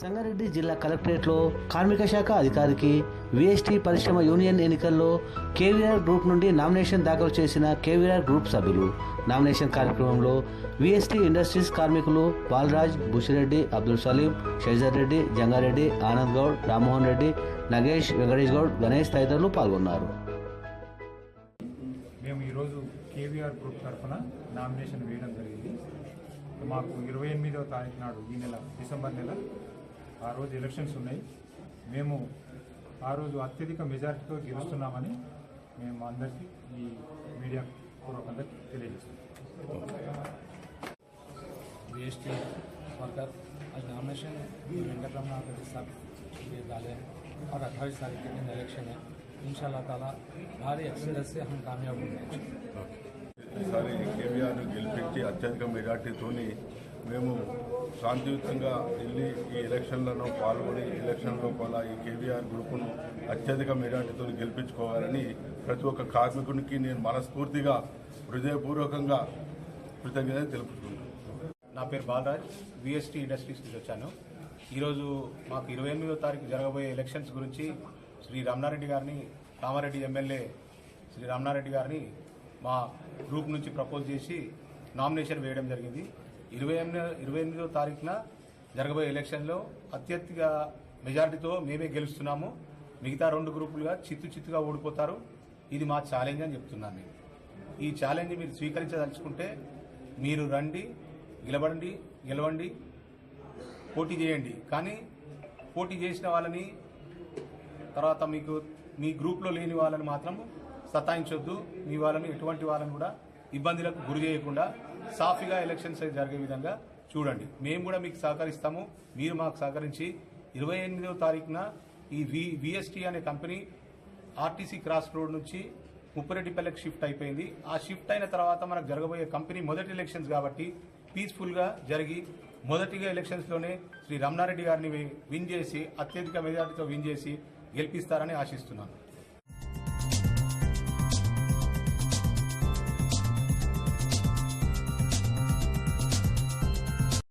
సంగారెడ్డి జిల్లా కలెక్టరేట్లో కార్మిక శాఖ అధికారికి విఎస్టీ పరిశ్రమ యూనియన్ ఎన్నికల్లో కేవీఆర్ గ్రూప్ నుండి నామినేషన్ దాఖలు చేసిన కేవీఆర్ గ్రూప్ సభ్యులు. నామినేషన్ కార్యక్రమంలో విఎస్టీ ఇండస్ట్రీస్ కార్మికులు బాలరాజ్ బుషిరెడ్డి అబ్దుల్ సలీం షైజర్ రెడ్డి జంగారెడ్డి ఆనంద్ గౌడ్ రామ్మోహన్ రెడ్డి నగేష్ వెంకటేష్ గౌడ్ గణేష్ తదితరులు పాల్గొన్నారు. మేము ఈరోజు కేవీఆర్ గ్రూప్ తరఫున నామినేషన్ వేయడం జరిగింది. మాకు ఇరవై ఎనిమిదవ తారీఖు నాడు ఈ నెల డిసెంబర్ నెల ఆ రోజు ఎలక్షన్స్ ఉన్నాయి మేము ఆ రోజు అత్యధిక మెజారిటీతో గెలుస్తున్నామని మేము అందరికీ ఈ మీడియా పూర్వకంగా తెలియజేస్తున్నాం बीएसटी वर्कर आज नॉमिनेशन वेंकटरमण रेड्डी साहब ये डाले हैं और अट्ठाईस तारीख के दिन इलेक्शन है इन ताला भारी एक्सीडेंट से हम कामयाब होंगे ఈసారి కేవీఆర్ను గెలిపించి అత్యధిక మెజార్టీతోని మేము శాంతియుతంగా వెళ్ళి ఈ ఎలక్షన్లను పాల్గొని ఎలక్షన్ లోపల ఈ కేవీఆర్ గ్రూపును అత్యధిక మెజార్టీతో గెలిపించుకోవాలని ప్రతి ఒక్క కార్మికునికి నేను మనస్ఫూర్తిగా హృదయపూర్వకంగా కృతజ్ఞత తెలుపుతున్నాను. నా పేరు బాలరాజ్ విఎస్టీ ఇండస్ట్రీస్ నుంచి వచ్చాను. ఈరోజు మాకు ఇరవై ఎనిమిదో తారీఖు జరగబోయే ఎలక్షన్స్ గురించి శ్రీ రమణారెడ్డి గారిని కామారెడ్డి ఎమ్మెల్యే శ్రీ రమణారెడ్డి గారిని మా గ్రూప్ నుంచి ప్రపోజ్ చేసి నామినేషన్ వేయడం జరిగింది. ఇరవై ఎనిమిది ఇరవై ఎనిమిదో తారీఖున జరగబోయే ఎలక్షన్లో అత్యధిక మెజారిటీతో మేమే గెలుస్తున్నాము. మిగతా రెండు గ్రూపులుగా చిత్తు చిత్తుగా ఓడిపోతారు. ఇది మా ఛాలెంజ్ అని చెప్తున్నాను నేను. ఈ ఛాలెంజ్ మీరు స్వీకరించదలుచుకుంటే మీరు రండి గెలవండి గెలవండి పోటీ చేయండి. కానీ పోటీ చేసిన వాళ్ళని తర్వాత మీకు మీ గ్రూప్లో లేని వాళ్ళని మాత్రం సతాయించొద్దు. మీ వాళ్ళని ఎటువంటి వాళ్ళని కూడా ఇబ్బందులకు గురి చేయకుండా సాఫీగా ఎలక్షన్స్ జరిగే విధంగా చూడండి. మేము కూడా మీకు సహకరిస్తాము. మీరు మాకు సహకరించి ఇరవై ఎనిమిదవ తారీఖున ఈ వి విఎస్టీ అనే కంపెనీ ఆర్టీసీ క్రాస్ రోడ్ నుంచి ముప్పిరెడ్డిపల్లెకి షిఫ్ట్ అయిపోయింది. ఆ షిఫ్ట్ అయిన తర్వాత మనకు జరగబోయే కంపెనీ మొదటి ఎలక్షన్స్ కాబట్టి పీస్ఫుల్గా జరిగి మొదటిగా ఎలక్షన్స్లోనే శ్రీ రమణారెడ్డి గారిని విన్ చేసి అత్యధిక మెజార్టీతో విన్ చేసి గెలిపిస్తారని ఆశిస్తున్నాను.